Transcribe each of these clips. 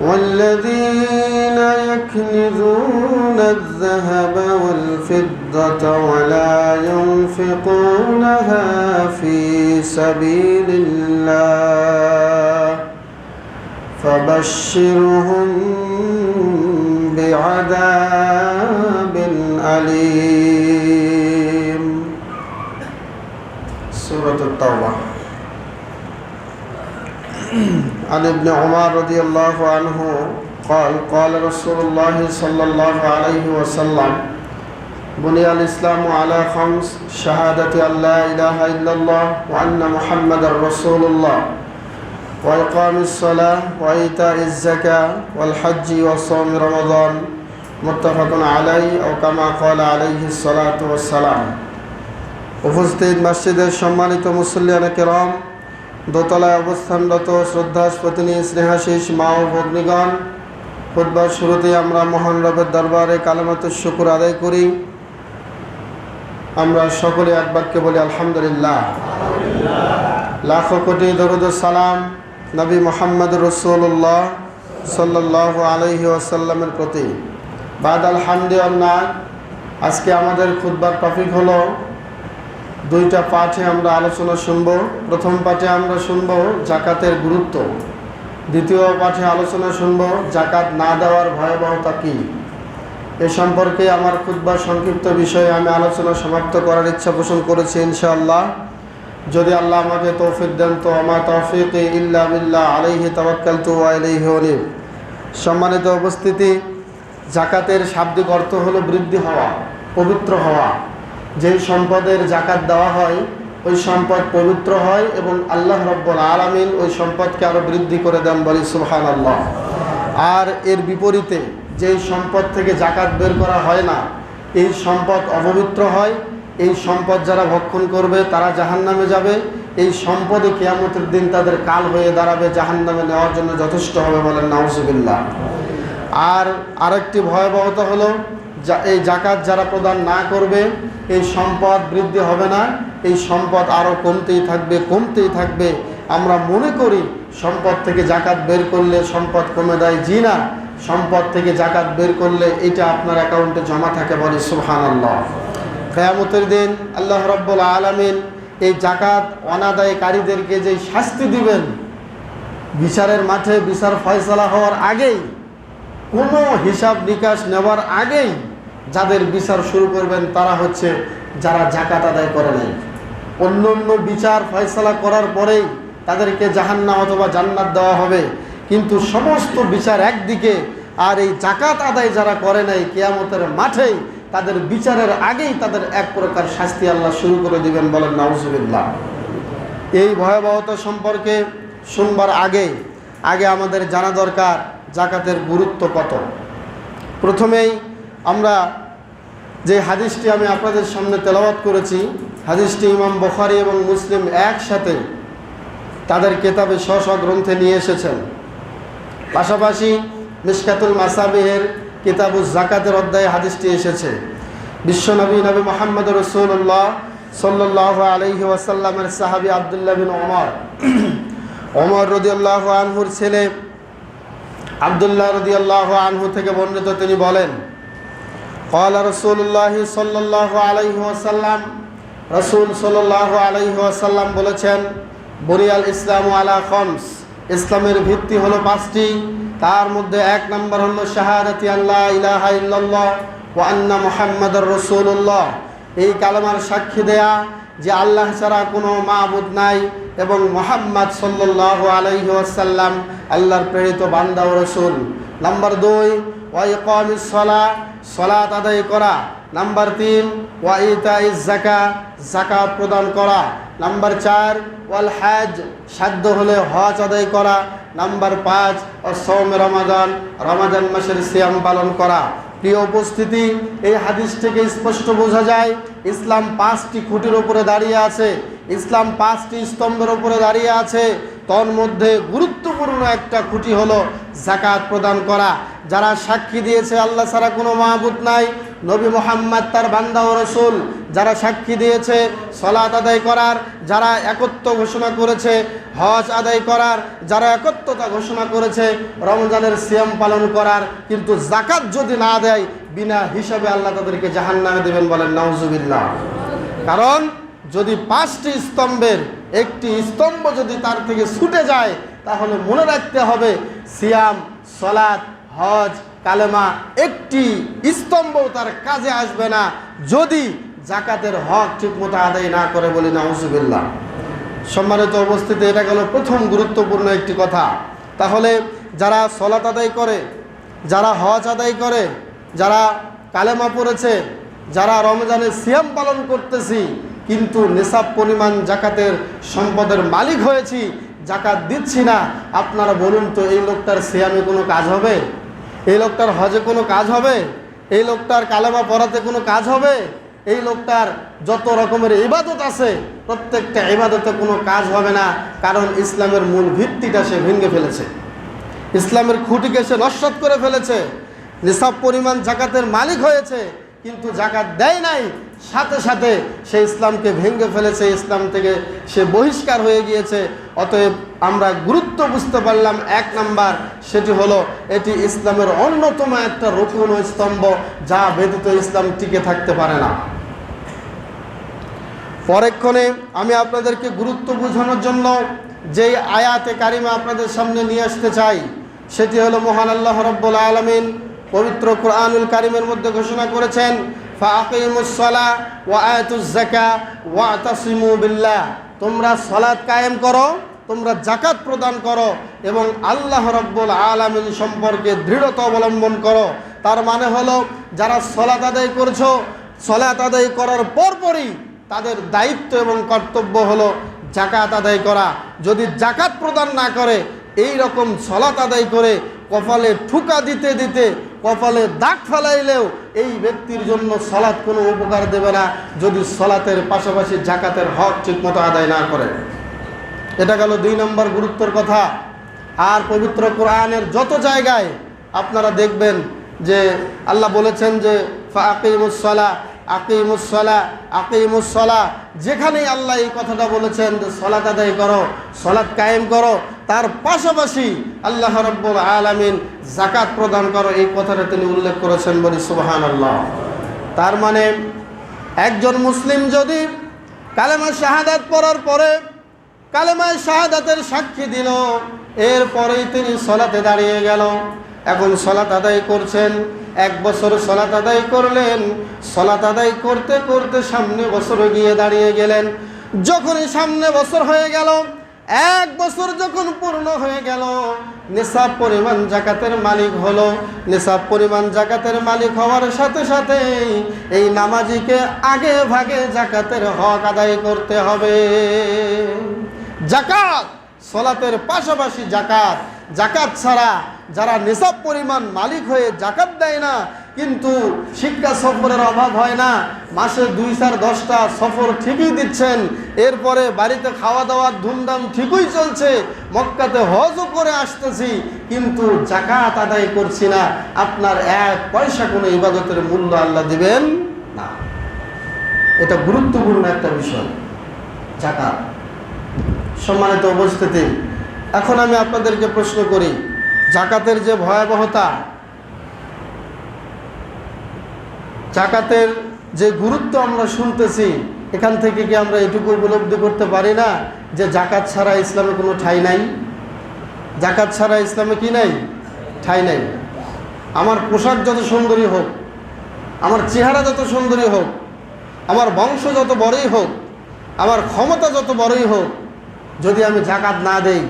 والذين يكنزون الذهب والفضة ولا ينفقونها في سبيل الله فبشرهم بعذاب أليم. سورة التوبة. عن ابن عمر رضي الله عنه قال قال رسول الله صلى الله عليه وسلم بني الإسلام على خمس شهادة أن لا إله إلا الله وأن محمد رسول الله وإقام الصلاة وإيتاء الزكاة والحج وصوم رمضان متفق عليه أو كما قال عليه الصلاة والسلام উপস্থিত মসজিদের সম্মানিত মুসল্লিয়ানা কেরম দোতলায় অবস্থানরত শ্রদ্ধাস্পতিনী স্নেহাশিস মা ও ভগ্নিগণ খুদ্বার শুরুতেই আমরা মহান রবের দরবারে কালামাতুর শুকুর আদায় করি। আমরা সকলে এক বাক্যে বলি, আলহামদুলিল্লাহ। লাখো কোটি দরুদ সালাম নবী মোহাম্মদ রসুল্লাহ সাল্লাহ আলহি আসাল্লামের প্রতি। বাদ আলহামদুলিল্লাহ আজকে আমাদের খুদ্বার টপিক হলো দুইটা পাঠে আমরা আলোচনা শুনব। প্রথম পাঠে আমরা শুনব জাকাতের গুরুত্ব। দ্বিতীয় পাঠে আলোচনা শুনব জাকাত না দেওয়ার ভয়াবহতা কী। এ সম্পর্কে আমার খুদ্বার সংক্ষিপ্ত বিষয়ে আমি আলোচনা সমাপ্ত করার ইচ্ছা পোষণ করেছি ইনশাআল্লাহ। যদি আল্লাহ আমাকে তৌফিক দেন তো আমার তৌফিক ইল্লা বিল্লাহ আলাইহি তাওয়াক্কাল তু আলাইহি অনিব সম্মানিত উপস্থিতি, জাকাতের শাব্দিক অর্থ হলো বৃদ্ধি হওয়া, পবিত্র হওয়া। যেই সম্পদের জাকাত দেওয়া হয়, ওই সম্পদ পবিত্র হয় এবং আল্লাহ রব্বুল আলামিন ওই সম্পদকে আরও বৃদ্ধি করে দেন বলি সুবহান আল্লাহ আর এর বিপরীতে যেই সম্পদ থেকে জাকাত বের করা হয় না, এই সম্পদ অপবিত্র হয়, এই সম্পদ যারা ভক্ষণ করবে তারা জাহান নামে যাবে, এই সম্পদে কেয়ামতের দিন তাদের কাল হয়ে দাঁড়াবে জাহান নামে নেওয়ার জন্য যথেষ্ট হবে বলেন নাউজুবিল্লাহ। আর আরেকটি ভয়াবহতা হলো যা এই জাকাত যারা প্রদান না করবে, এই সম্পদ বৃদ্ধি হবে না। এই সম্পদ আরও কমতেই থাকবে কমতেই থাকবে। আমরা মনে করি, সম্পদ থেকে জাকাত বের করলে সম্পদ কমে দেয় জি না সম্পদ থেকে জাকাত বের করলে এটা আপনার অ্যাকাউন্টে জমা থাকে বলে সুহান আল্লাহ কেয়ামতের দিন আল্লাহ রব্বুল আলমিন এই জাকাত অনাদায়কারীদেরকে যে শাস্তি দিবেন, বিচারের মাঠে বিচার ফয়সলা হওয়ার আগেই, কোনো হিসাব নিকাশ নেওয়ার আগেই যাদের বিচার শুরু করবেন তারা হচ্ছে যারা জাকাত আদায় করে নাই। অন্য অন্য বিচার ফয়সলা করার পরেই তাদেরকে জাহান্না অথবা জান্নাত দেওয়া হবে। কিন্তু সমস্ত বিচার একদিকে আর এই জাকাত আদায় যারা করে নাই, কেয়ামতের মাঠেই তাদের বিচারের আগেই তাদের এক প্রকার শাস্তি আল্লাহ শুরু করে দিবেন বলেন নাউজুবিল্লাহ। এই ভয়াবহতা সম্পর্কে শুনবার আগে আগে আমাদের জানা দরকার জাকাতের গুরুত্ব কত। প্রথমেই আমরা যে হাদিসটি আমি আপনাদের সামনে তেলাওয়াত করেছি, হাদিসটি ইমাম বখারি এবং মুসলিম একসাথে তাদের কেতাবে স্ব গ্রন্থে নিয়ে এসেছেন। পাশাপাশি মিসকাতুল মাসাবিহের কিতাবু জাকাতের অধ্যায়ে হাদিসটি এসেছে। বিশ্বনবী নবী মোহাম্মদ রসুল্লাহ সাল্লাহ আলহি ওয়াসাল্লামের সাহাবি আবদুল্লাহ বিন ওমর ওমর রদিয়াল্লাহ আনহুর ছেলে আবদুল্লাহ রদিয়াল্লাহ আনহু থেকে বর্ণিত তিনি বলেন قال رسول الله صلى الله عليه وسلم রসুল সাল্লাহ আলহি ওয়াসাল্লাম বলেছেন বরিয়াল ইসলাম আলা খমস ইসলামের ভিত্তি হলো পাঁচটি তার মধ্যে এক নম্বর হলো শাহাদাতি আল্লাহ ইলাহা ইল্লাল্লাহ ও আন্না মোহাম্মদর রসুল্লাহ এই কালামার সাক্ষী দেয়া যে আল্লাহ ছাড়া কোনো মাহবুদ নাই এবং মোহাম্মদ সাল্লাহ আলহি আসাল্লাম আল্লাহর প্রেরিত বান্দা ও রসুল নাম্বার দুই ওয়াইকাম সলা, সলাত আদায় করা। নাম্বার তিন ওয়াইতা জাকা জাকাত প্রদান করা। নাম্বার চার, ওয়াল হাজ, সাধ্য হলে হজ আদায় করা। নাম্বার পাঁচ ও সৌম রমাদান রমাদান মাসের সিয়াম পালন করা। প্রিয় উপস্থিতি, এই হাদিস থেকে স্পষ্ট বোঝা যায়, ইসলাম পাঁচটি খুঁটির উপরে দাঁড়িয়ে আছে। ইসলাম পাঁচটি স্তম্ভের উপরে দাঁড়িয়ে আছে। তন্মধ্যে মধ্যে গুরুত্বপূর্ণ একটা খুঁটি হলো জাকাত প্রদান করা। যারা সাক্ষী দিয়েছে, আল্লাহ ছাড়া কোনো মাহবুত নাই। নবী মোহাম্মদ তার বান্দা ও রসুল যারা সাক্ষী দিয়েছে, সলাত আদায় করার, যারা একত্ব ঘোষণা করেছে, হজ আদায় করার, যারা একত্রতা ঘোষণা করেছে, রমজানের সিয়াম পালন করার। কিন্তু জাকাত যদি না দেয়, বিনা হিসাবে আল্লাহ তাদেরকে জাহান নামে দেবেন বলেন, নাউজুবিল্লাহ। কারণ যদি পাঁচটি স্তম্ভের একটি স্তম্ভ যদি তার থেকে ছুটে যায়, তাহলে মনে রাখতে হবে সিয়াম সলাদ হজ, কালেমা একটি স্তম্ভ তার কাজে আসবে না যদি জাকাতের হক ঠিকমতো আদায় না করে বলি নাউজুবিল্লাহ। সম্মানিত উপস্থিতি, এটা গেল প্রথম গুরুত্বপূর্ণ একটি কথা। তাহলে যারা সলাত আদায় করে, যারা হজ আদায় করে, যারা কালেমা পড়েছে, যারা রমজানের সিয়াম পালন করতেছি কিন্তু নেশাব পরিমাণ জাকাতের সম্পদের মালিক হয়েছি, জাকাত দিচ্ছি না। আপনারা বলুন তো, এই লোকটার সিয়ামে কোনো কাজ হবে? এই লোকটার হজে কোনো কাজ হবে? এই লোকটার কালেমা পড়াতে কোনো কাজ হবে? এই লোকটার যত রকমের ইবাদত আছে, প্রত্যেকটা ইবাদতে কোনো কাজ হবে না, কারণ ইসলামের মূল ভিত্তিটা সে ভেঙে ফেলেছে। ইসলামের খুঁটিকে সে নস্বাত করে ফেলেছে। নিসাব পরিমাণ জাকাতের মালিক হয়েছে, কিন্তু জাকাত দেয় নাই সাথে সাথে সে ইসলামকে ভেঙে ফেলেছে, ইসলাম থেকে সে বহিষ্কার হয়ে গিয়েছে। অতএব আমরা গুরুত্ব বুঝতে পারলাম, এক নাম্বার সেটি হলো, এটি ইসলামের অন্যতম একটা রকুন স্তম্ভ যা ব্যতীত ইসলাম টিকে থাকতে পারে না। পরেক্ষণে আমি আপনাদেরকে গুরুত্ব বোঝানোর জন্য যেই আয়াতে কারিমা আপনাদের সামনে নিয়ে আসতে চাই, সেটি হলো, মহান আল্লাহ রব্বুল আলমিন পবিত্র কোরআনুল কারিমের মধ্যে ঘোষণা করেছেন ফাকিমুসলা ওয়া আয়াতুজাকা ওয়া তাসিমু বিল্লাহ। তোমরা সলাৎ কায়েম করো, তোমরা জাকাত প্রদান করো এবং আল্লাহ রব্বুল আলমিন সম্পর্কে দৃঢ়তা অবলম্বন করো। তার মানে হলো, যারা সলাৎ আদায় করছ সলাৎ আদায় করার পরপরই তাদের দায়িত্ব এবং কর্তব্য হলো জাকাত আদায় করা। যদি জাকাত প্রদান না করে এই রকম সলাত আদায় করে কপালে ঠুকা দিতে দিতে কপালে দাগ ফেলাইলেও এই ব্যক্তির জন্য সলাৎ কোনো উপকার দেবে না যদি সলাতের পাশাপাশি জাকাতের হক ঠিকমতো আদায় না করে। এটা গেল দুই নম্বর গুরুত্বর কথা। আর পবিত্র কোরআনের যত জায়গায় আপনারা দেখবেন যে আল্লাহ বলেছেন যে ফাকিমুসলা আকিমুসলা আকিমুসলা যেখানেই আল্লাহ এই কথাটা বলেছেন সলাত আদায় করো সলাৎ কায়েম করো, তার পাশাপাশি আল্লাহ রব্বুল আলামিন জাকাত প্রদান করো, এই কথাটা তিনি উল্লেখ করেছেন বলি সুবাহান আল্লাহ তার মানে একজন মুসলিম যদি কালেমা শাহাদাত পড়ার পরে কালেমায় শাহাদাতের সাক্ষী দিল, এরপরেই তিনি সলাতে দাঁড়িয়ে গেল, এখন সলাত আদায় করছেন। এক বছর সলাত আদায় করলেন। সলাত আদায় করতে করতে সামনে বছর গিয়ে দাঁড়িয়ে গেলেন। যখনই সামনে বছর হয়ে গেল, এক বছর যখন পূর্ণ হয়ে গেল, নিসাব পরিমাণ জাকাতের মালিক হলো। নিসাব পরিমাণ জাকাতের মালিক হওয়ার সাথে সাথে এই নামাজিকে আগে ভাগে জাকাতের হক আদায় করতে হবে। জাকাত, সলাতের পাশাপাশি জাকাত। জাকাত ছাড়া যারা নিসাব পরিমাণ মালিক হয়ে জাকাত দেয় না, কিন্তু শিক্ষা সফরের অভাব হয় না। মাসে দুই চার দশটা সফর ঠিকই দিচ্ছেন। এরপরে বাড়িতে খাওয়া দাওয়ার ধুমধাম ঠিকই চলছে। মক্কাতে হজও করে আসতেছি, কিন্তু জাকাত আদায় করছি না। আপনার এক পয়সা কোনো ইবাদতের মূল্য আল্লাহ দিবেন না। এটা গুরুত্বপূর্ণ একটা বিষয়, জাকাত। সম্মানিত উপস্থিতি, এখন আমি আপনাদেরকে প্রশ্ন করি জাকাতের যে ভয়াবহতা, জাকাতের যে গুরুত্ব আমরা শুনতেছি, এখান থেকে কি আমরা এটুকু উপলব্ধি করতে পারি না যে জাকাত ছাড়া ইসলামে কোনো ঠাই নাই? জাকাত ছাড়া ইসলামে কি নাই? ঠাই নাই। আমার পোশাক যত সুন্দরী হোক, আমার চেহারা যত সুন্দরী হোক, আমার বংশ যত বড়ই হোক, আমার ক্ষমতা যত বড়ই হোক, যদি আমি জাকাত না দেই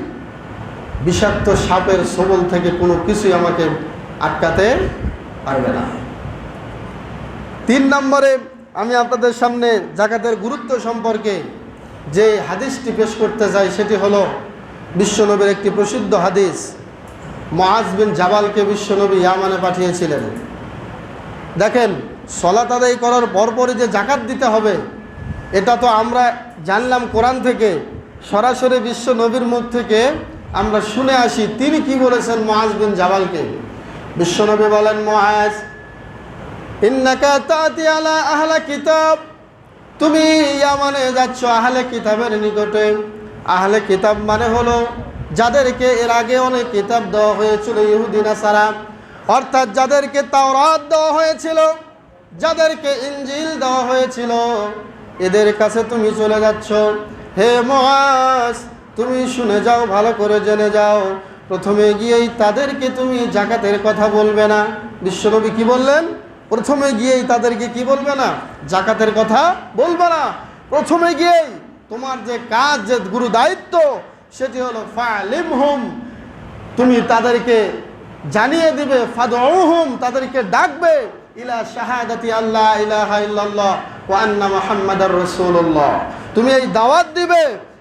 বিষাক্ত সাপের সবল থেকে কোনো কিছুই আমাকে আটকাতে পারবে না। তিন নম্বরে আমি আপনাদের সামনে জাকাতের গুরুত্ব সম্পর্কে যে হাদিসটি পেশ করতে চাই সেটি হলো বিশ্বনবীর একটি প্রসিদ্ধ হাদিস। মহাজ বিন জাবালকে বিশ্বনবী ইয়ামানে পাঠিয়েছিলেন। দেখেন, সলাত আদায় করার পরপরই যে জাকাত দিতে হবে, এটা তো আমরা জানলাম কোরআন থেকে, সরাসরি বিশ্ব নবীর মুখ থেকে আমরা শুনে আসি, তিনি কি বলেছেন মহাজ বিন জাবালকে? বিশ্বনবী বলেন মহাজ ইন্নাকা আলা আহলা কিতাব। তুমি ইয়ামানে যাচ্ছ আহলে কিতাবের নিকটে। আহলে কিতাব মানে হলো যাদেরকে এর আগে অনেক কিতাব দেওয়া হয়েছিল ইহুদিনা সারা অর্থাৎ যাদেরকে তাওরাত দেওয়া হয়েছিল, যাদেরকে ইঞ্জিল দেওয়া হয়েছিল। এদের কাছে তুমি চলে যাচ্ছ। হে মহাস তুমি শুনে যাও, ভালো করে জেনে যাও। প্রথমে গিয়েই তাদেরকে তুমি জাকাতের কথা বলবে না। বিশ্বনবী কি বললেন? প্রথমে গিয়েই তাদেরকে কি বলবে না? জাকাতের কথা বলবে না। প্রথমে গিয়েই তোমার যে কাজ, যে গুরু দায়িত্ব, সেটি হলো ফালিম হোম তুমি তাদেরকে জানিয়ে দিবে ফাদহুম তাদেরকে ডাকবে, ইলা শাহাদাতি আল্লাহ ইলাহা ইল্লাল্লাহ ওয়া আন্না মুহাম্মাদার রাসূলুল্লাহ। তুমি এই দাওয়াত দিবে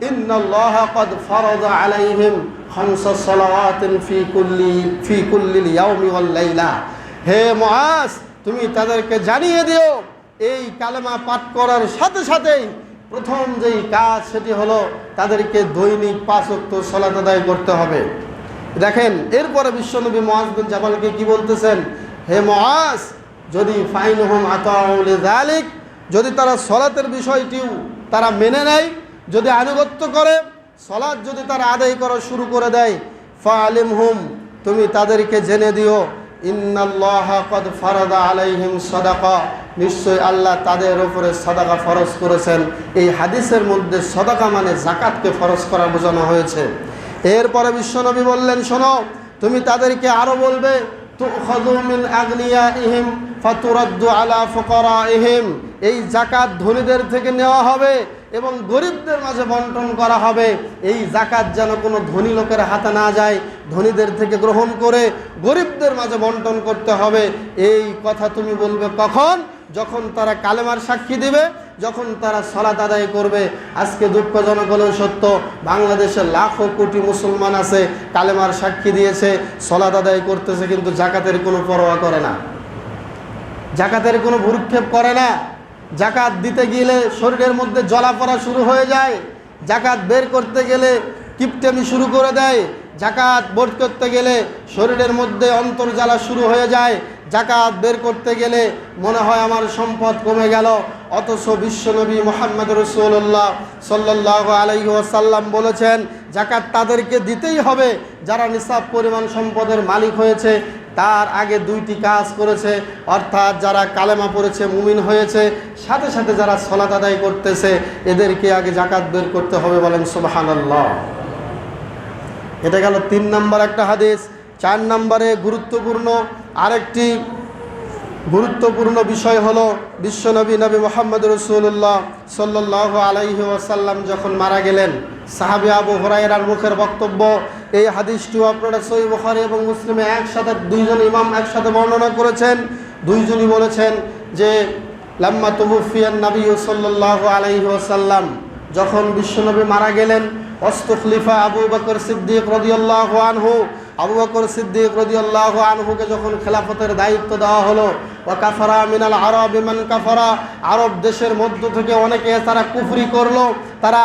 ফালিমহুম ইন্নাল্লাহ قد فرض عليهم خمس صلوات في كل في كل اليوم والليلة হে মুআজ তুমি তাদেরকে জানিয়ে দিও এই কালেমা পাঠ করার সাথে সাথেই প্রথম যেই কাজ সেটি হলো তাদেরকে দৈনিক পাঁচ ওয়াক্ত সলাত আদায় করতে হবে দেখেন এরপরে বিশ্বনবী মহাজ বিন জামালকে কি বলতেছেন হে মহাজ যদি ফাইন হোম আতাউলে জালিক যদি তারা সলাতের বিষয়টিও তারা মেনে নেয় যদি আনুগত্য করে, সলাৎ যদি তারা আদায় করা শুরু করে দেয় ফা আলিম হুম তুমি তাদেরকে জেনে দিও, ইন্নাল্লাহ কদ ফারাদা আলাইহিম সাদাকা, নিশ্চয় আল্লাহ তাদের উপরে সাদাকা ফরজ করেছেন। এই হাদিসের মধ্যে সদাকা মানে জাকাতকে ফরজ করা বোঝানো হয়েছে। এরপরে বিশ্বনবী বললেন, শোনো, তুমি তাদেরকে আরও বলবে আলা এই জাকাত ধনীদের থেকে নেওয়া হবে এবং গরিবদের মাঝে বন্টন করা হবে। এই জাকাত যেন কোনো ধনী লোকের হাতে না যায়, ধনীদের থেকে গ্রহণ করে গরিবদের মাঝে বন্টন করতে হবে। এই কথা তুমি বলবে কখন? যখন তারা কালেমার সাক্ষী দিবে, যখন তারা সলাত আদায় করবে। আজকে দুঃখজনক হলেও সত্য, বাংলাদেশে লাখো কোটি মুসলমান আছে, কালেমার সাক্ষী দিয়েছে, সলাত আদায় করতেছে, কিন্তু জাকাতের কোনো পরোয়া করে না। জাকাতের কোনো ভুরুক্ষেপ করে না। জাকাত দিতে গেলে শরীরের মধ্যে জলা পড়া শুরু হয়ে যায়। জাকাত বের করতে গেলে কিপটেমি শুরু করে দেয়। জাকাত বোধ করতে গেলে শরীরের মধ্যে অন্তর্জ্বালা শুরু হয়ে যায়। জাকাত বের করতে গেলে মনে হয় আমার সম্পদ কমে গেল। অথচ বিশ্বনবী মোহাম্মদ রসুল্লাহ সাল্লাহ আলাইহি ওয়াসাল্লাম বলেছেন, জাকাত তাদেরকে দিতেই হবে। যারা নিসাব পরিমাণ সম্পদের মালিক হয়েছে, তার আগে দুইটি কাজ করেছে। অর্থাৎ যারা কালেমা পড়েছে, মুমিন হয়েছে, সাথে সাথে যারা সলাত আদায় করতেছে, এদেরকে আগে জাকাত বের করতে হবে বলেন সুবাহান্লাহ এটা গেল তিন নম্বর একটা হাদিস, চার নম্বরে গুরুত্বপূর্ণ আরেকটি গুরুত্বপূর্ণ বিষয় হলো বিশ্বনবী নবী মোহাম্মদ রসুল্লাহ সাল্লাহ আলাইহি ওয়াসাল্লাম যখন মারা গেলেন, সাহাবি আবু হরাইরার মুখের বক্তব্য, এই হাদিসটিও আপনারা সই বুখারি এবং মুসলিমে একসাথে, দুইজন ইমাম একসাথে বর্ণনা করেছেন। দুইজনই বলেছেন যে, লাম্মা তবুফিয়ান নবী সাল্লাহ আলাইহি ওয়াসাল্লাম যখন বিশ্বনবী মারা গেলেন অস্তখলিফা আবু বকর সিদ্দিক রদিয়াল্লাহ আনহু, আবু বকর সিদ্দিক রদিয়াল্লাহ আনহুকে যখন খেলাফতের দায়িত্ব দেওয়া হলো ও কাফারা মিনাল আরব ইমান কাফারা, আরব দেশের মধ্য থেকে অনেকে তারা কুফরি করল, তারা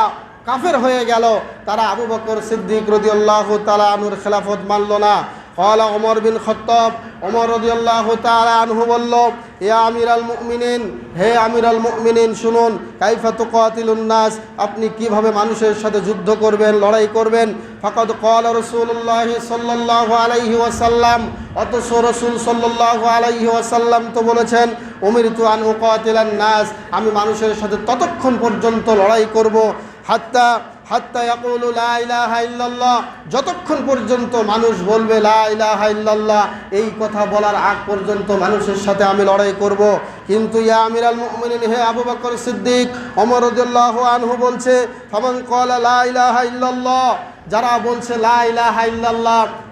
কাফের হয়ে গেল, তারা আবু বকর সিদ্দিক রদিয়াল্লাহ তালা আনুর খেলাফত মানল না। কলা অমর বিন খত্তব অমর রদিয়াল্লাহ তালা আনহু বলল ইয়া আমির আল মুমিনিন, হে আমির আল মুমিনিন, শুনুন কাইফাতু কাতিলুন্নাস আপনি কীভাবে মানুষের সাথে যুদ্ধ করবেন, লড়াই করবেন? ফকত কল রসুল্লাহ সাল্লাহ আলাইহি ওয়াসাল্লাম অত রসুল সাল্লাহ আলাইহি ওয়াসাল্লাম তো বলেছেন অমিরিতু আনহু কাতিল নাস, আমি মানুষের সাথে ততক্ষণ পর্যন্ত লড়াই করব, হাত্তা যতক্ষণ পর্যন্ত মানুষ বলবে লা ইলাহা ইল্লাল্লাহ, এই কথা বলার আগ পর্যন্ত মানুষের সাথে আমি লড়াই করব। কিন্তু ইয়া আমিরাল মুমিনিন, হে আবু বকর সিদ্দিক, ওমর রাদিয়াল্লাহু আনহু বলছে, ফামান ক্বালা লা ইলাহা ইল্লাল্লাহ যারা বলছে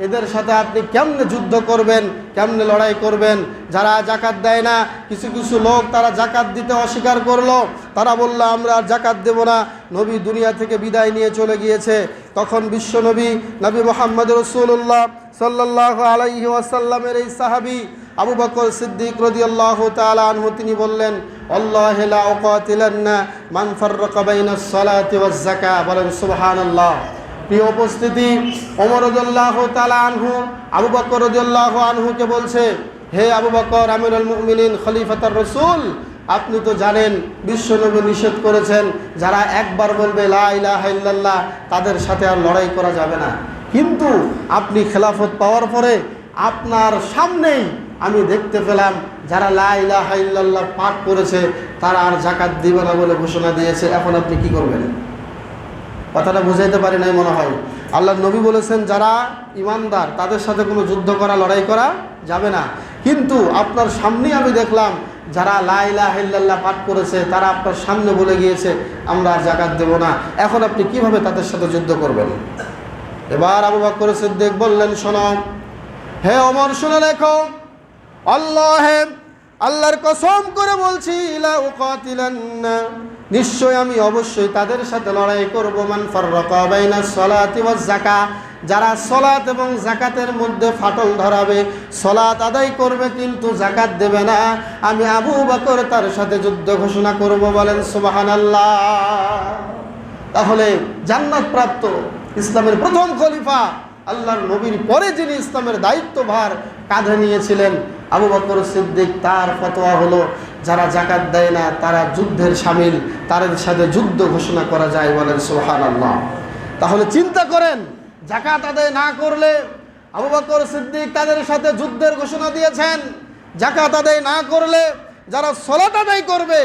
এদের সাথে আপনি কেমনে যুদ্ধ করবেন, কেমনে লড়াই করবেন? যারা জাকাত দেয় না, কিছু কিছু লোক তারা জাকাত দিতে অস্বীকার করল। তারা বলল, আমরা আর জাকাত দেব না। নবী দুনিয়া থেকে বিদায় নিয়ে চলে গিয়েছে। তখন বিশ্ব নবী মোহাম্মদ রসুল্লাহ সাল্লাহ আলাইহি ওয়াসাল্লামের এই সাহাবি আবু বকর সিদ্দিক রদিয়াল্লাহ আনহু, তিনি বললেন, আল্লাহ লা উকাতিলান্না মান ফাররাকা বাইনাস সালাতি ওয়াজ যাকাত। বলেন, সুবহানাল্লাহ। প্রিয় উপস্থিতি রদিয়াল্লাহু তাআলা আনহু, আবু বকর রদিয়াল্লাহু আনহুকে বলছে, হে আবু বকর, আমিরুল মুমিনিন, খলিফাতুর রাসূল, আপনি তো জানেন, বিশ্বনবী নিষেধ করেছেন, যারা একবার বলবে লা ইলাহা ইল্লাল্লাহ, তাদের সাথে আর লড়াই করা যাবে না। কিন্তু আপনি খেলাফত পাওয়ার পরে আপনার সামনেই আমি দেখতে পেলাম, যারা লা ইলাহা ইল্লাল্লাহ পাঠ করেছে, তারা আর জাকাত দিবে না বলে ঘোষণা দিয়েছে, এখন আপনি কি করবেন? কথাটা বুঝাইতে পারি নাই মনে হয়। আল্লাহ নবী বলেছেন, যারা ইমানদার, তাদের সাথে কোনো যুদ্ধ করা, লড়াই করা যাবে না। কিন্তু আপনার সামনেই আমি দেখলাম, যারা লাইলা হিল্লাল্লাহ পাঠ করেছে, তারা আপনার সামনে বলে গিয়েছে, আমরা আর জাকাত দেব না। এখন আপনি কীভাবে তাদের সাথে যুদ্ধ করবেন? এবার আবু বকর সিদ্দিক বললেন, শোনো, হে অমর শুনে রেখো, আল্লাহ আল্লাহর কসম করে বলছি নিশ্চয় আমি অবশ্যই তাদের সাথে লড়াই করব। মান ফাররাকা বাইনা সলাতি ওয়াজ যাকা যারা সলাত এবং জাকাতের মধ্যে ফাটল ধরাবে, সলাত আদায় করবে কিন্তু জাকাত দেবে না। আমি আবু বকর তার সাথে যুদ্ধ ঘোষণা করব, বলেন সুবাহান আল্লাহ তাহলে জান্নাত প্রাপ্ত ইসলামের প্রথম খলিফা আল্লাহর নবীর পরে যিনি ইসলামের দায়িত্বভার কাঁধে নিয়েছিলেন, আবু বকর সিদ্দিক তার ফতোয়া হলো, যারা জাকাত দেয় না, তারা যুদ্ধের সামিল, তাদের সাথে যুদ্ধ ঘোষণা করা যায় বলেন সোহান আল্লাহ তাহলে চিন্তা করেন, জাকাত আদায় না করলে আবু বকর সিদ্দিক তাদের সাথে যুদ্ধের ঘোষণা দিয়েছেন, জাকাত আদায় না করলে যারা সলাত আদায় করবে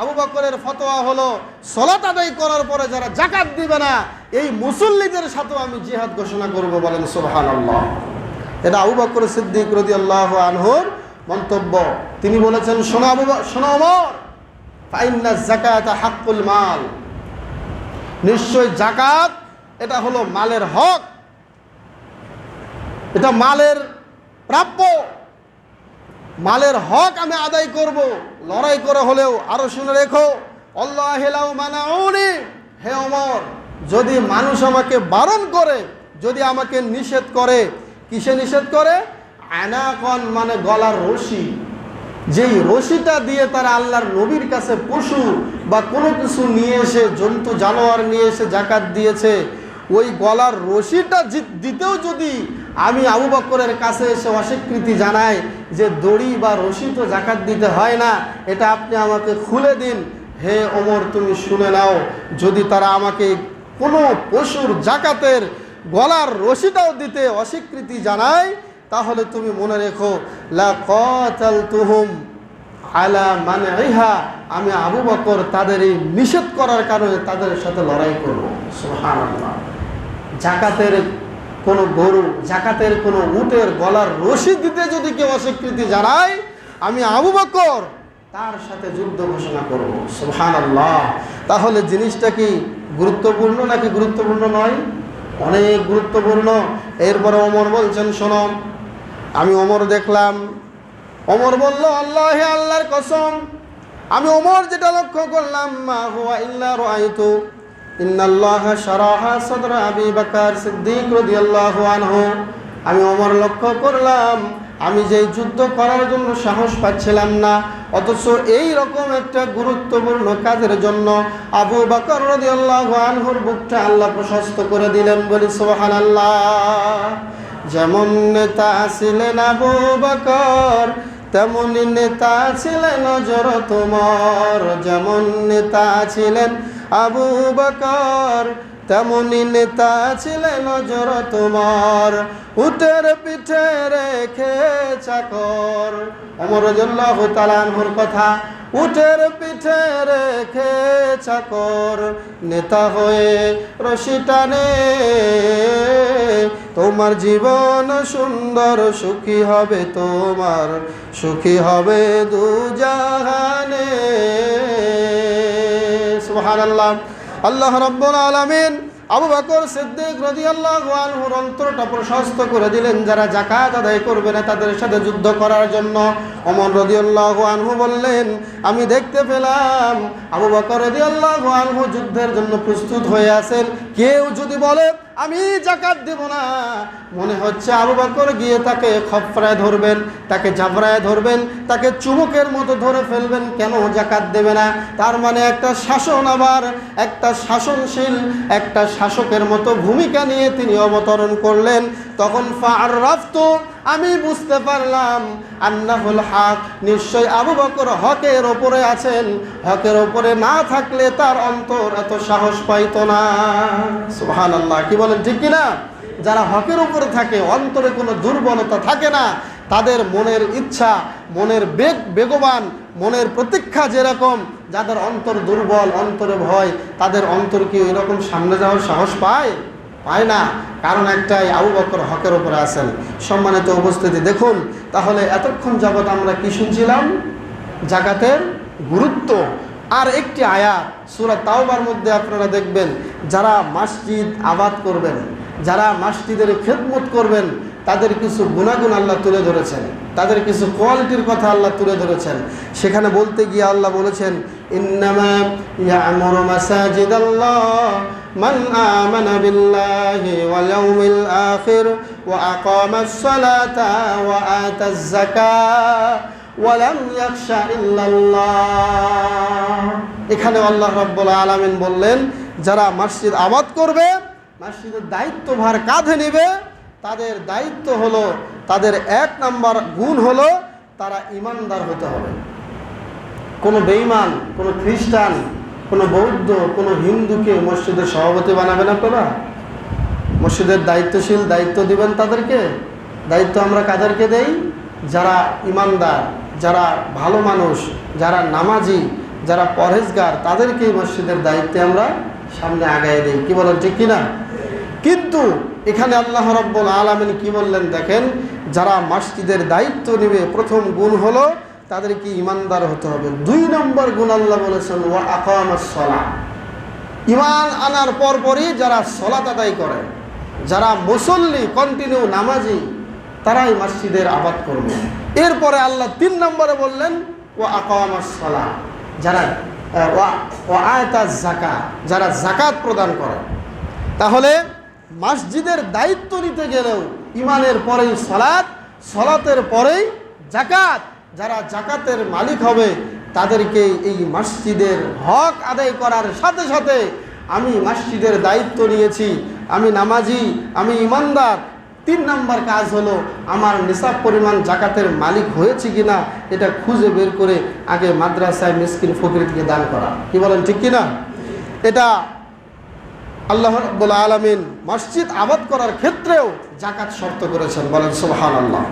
আবু বকরের ফতোয়া হলো, সলাত আদায় করার পরে যারা জাকাত দিবে না, এই মুসল্লিদের সাথেও আমি জিহাদ ঘোষণা করব বলেন সোহান আল্লাহ এটা আবু বকর সিদ্দিক রদি আল্লাহ আনহুর মন্তব্য। তিনি বলেছেন, শোনো আবু শোনো অমর ফাইন্না জাকাত হাক্কুল মাল। নিশ্চয় জাকাত এটা হলো মালের হক। এটা মালের প্রাপ্য। মালের হক আমি আদায় করব। লড়াই করে হলেও আরও শুনে রেখো, আল্লাহ হেলাও হে অমর যদি মানুষ আমাকে বারণ করে, যদি আমাকে নিষেধ করে, কিসে নিষেধ করে? আনাকন মানে গলার রশি। যেই রশিটা দিয়ে তারা আল্লাহর নবীর কাছে পশু বা কোনো কিছু নিয়ে এসে, জন্তু, জানোয়ার নিয়ে এসে জাকাত দিয়েছে, ওই গলার রশিটা দিতেও যদি আমি আবু বক্করের কাছে এসে অস্বীকৃতি জানাই যে দড়ি বা রশি তো জাকাত দিতে হয় না, এটা আপনি আমাকে খুলে দিন। হে ওমর, তুমি শুনে নাও, যদি তারা আমাকে কোনো পশুর জাকাতের গলার রশিটাও দিতে অস্বীকৃতি জানায়, তাহলে তুমি মনে রেখো, লা তুহুম আলা মানে ইহা আমি আবু বকর তাদের এই নিষেধ করার কারণে তাদের সাথে লড়াই করব। জাকাতের কোনো গরু জাকাতের, কোনো উটের গলার রশি দিতে যদি কেউ অস্বীকৃতি জানায়, আমি আবু বকর তার সাথে যুদ্ধ ঘোষণা করব। সুবহান আল্লাহ তাহলে জিনিসটা কি গুরুত্বপূর্ণ নাকি গুরুত্বপূর্ণ নয়? অনেক গুরুত্বপূর্ণ। এরপরে অমর বলছেন, শোনো, আমি অমর দেখলাম। অমর বলল, আল্লাহ আল্লাহর কসম, আমি অমর যেটা লক্ষ্য করলাম, মা হুয়া ইল্লা রাআইতু। ইন্নাল্লাহ শারাহা সাদরা আবি বকর সিদ্দিক রাদিয়াল্লাহু আনহু। আমি ওমর লক্ষ্য করলাম, আমি যেই যুদ্ধ করার জন্য সাহস পাচ্ছিলাম না, অথচ এই রকম একটা গুরুত্বপূর্ণ কাজের জন্য আবু বকর রাদিয়াল্লাহু আনহুর বুকটা আল্লাহ প্রশস্ত করে দিলেন, বলি সুবহানাল্লাহ। যেমন নেতা ছিলেন আবু বকর, তেমনি নেতা ছিলেন নজর তোমার যেমন নেতা ছিলেন আবু বকর, তেমনি নেতা ছিলেন নজর তোমার। উটের পিঠে রেখে চাকর। অমর তালানহুর কথা, উটের পিঠে রেখে চাকর। নেতা হয়ে রশি টানে, তোমার জীবন সুন্দর, সুখী হবে তোমার। সুখী হবে দু আল্লাহ আবু সিদ্দিক অন্তরটা প্রশস্ত করে দিলেন, যারা জাকাত আদায় করবে না তাদের সাথে যুদ্ধ করার জন্য। ওমর রাদিয়াল্লাহু আনহু বললেন, আমি দেখতে পেলাম আবু বকর রাদিয়াল্লাহু আনহু যুদ্ধের জন্য প্রস্তুত হয়ে আছেন। কেউ যদি বলে আমি জাকাত দেব না। মনে হচ্ছে আবু বকর গিয়ে তাকে খপরায় ধরবেন, তাকে জাবরায় ধরবেন, তাকে চুমুকের মতো ধরে ফেলবেন, কেন জাকাত দেবে না? তার মানে একটা শাসন আবার, একটা শাসনশীল, একটা শাসকের মতো ভূমিকা নিয়ে তিনি অবতরণ করলেন। তখন ফার রাফতু আমি বুঝতে পারলাম আন্নাহুল হক নিশ্চয় আবু বকর হকের ওপরে আছেন। হকের ওপরে না থাকলে তার অন্তর এত সাহস পাইতো না। সুহান আল্লাহ কি বলেন, ঠিক কিনা? যারা হকের উপরে থাকে, অন্তরে কোনো দুর্বলতা থাকে না। তাদের মনের ইচ্ছা, মনের বেগ, বেগবান, মনের প্রতীক্ষা যেরকম, যাদের অন্তর দুর্বল, অন্তরে ভয়, তাদের অন্তর কি এরকম সামনে যাওয়ার সাহস পায়? পায় না। কারণ একটাই, আবু বকর হকের উপরে আছেন। সম্মানিত উপস্থিতি, দেখুন, তাহলে এতক্ষণ যাবৎ আমরা কি শুনছিলাম? জাকাতের গুরুত্ব। আর একটি আয়াত, সুরা তাওবার মধ্যে আপনারা দেখবেন, যারা মসজিদ আবাদ করবেন, যারা মসজিদের খেদমত করবেন, তাদের কিছু গুণাগুণ আল্লাহ তুলে ধরেছেন। তাদের কিছু কোয়ালিটির কথা আল্লাহ তুলে ধরেছেন। সেখানে বলতে গিয়ে আল্লাহ বলেছেন, ইন্নামা ইয়ামুরু মাসাজিদাল্লাহ বিল্লাহি ওয়াল ইয়াউমিল আখির ওয়া আকামাস সালাতা ওয়া আতাজ যাকাত ওয়ালাম ইয়াখশা ইল্লাল্লাহ। এখানে আল্লাহ রাব্বুল আলামিন বললেন, যারা মসজিদ আবাদ করবে, মসজিদের দায়িত্বভার কাঁধে নেবে, তাদের দায়িত্ব হলো, তাদের এক নাম্বার গুণ হলো, তারা ইমানদার হতে হবে। কোনো বেঈমান, কোনো খ্রিস্টান কোনো বৌদ্ধ, কোনো হিন্দুকে মসজিদের সভাপতি বানাবেন আপনারা? মসজিদের দায়িত্বশীল দায়িত্ব দিবেন তাদেরকে? দায়িত্ব আমরা কাদেরকে দেই? যারা ইমানদার, যারা ভালো মানুষ, যারা নামাজি, যারা পরহেজগার, তাদেরকেই মসজিদের দায়িত্বে আমরা সামনে আগায় দিই। কি বলেন, ঠিক কিনা? কিন্তু এখানে আল্লাহ রব্বুল আলমিন কি বললেন দেখেন, যারা মসজিদের দায়িত্ব নেবে, প্রথম গুণ হলো তাদেরকে ইমানদার হতে হবে। দুই নম্বর গুণ আল্লাহ বলেছেন ও আকামসলা ইমান আনার পরপরই যারা সলাত আদায় করে, যারা মুসল্লি কন্টিনিউ নামাজি, তারাই মসজিদের আবাদ করবে। এরপরে আল্লাহ তিন নম্বরে বললেন ও আকামসলা যারা ওয়া- ও আয়তা জাকা যারা জাকাত প্রদান করে। তাহলে মসজিদের দায়িত্ব নিতে গেলেও ইমানের পরেই সলাৎ, সলাতের পরেই জাকাত যারা জাকাতের মালিক হবে, তাদেরকে এই মসজিদের হক আদায় করার সাথে সাথে আমি মসজিদের দায়িত্ব নিয়েছি। আমি নামাজি, আমি ইমানদার। তিন নাম্বার কাজ হলো, আমার নিসাব পরিমাণ জাকাতের মালিক হয়েছে কিনা, এটা খুঁজে বের করে আগে মাদ্রাসায় মিসকিন ফকিরকে দান করা। কি বলেন, ঠিক কিনা? এটা আল্লাহ রব্বুল আলমিন মসজিদ আবাদ করার ক্ষেত্রেও জাকাত শর্ত করেছেন। বলেন সুবহান আল্লাহ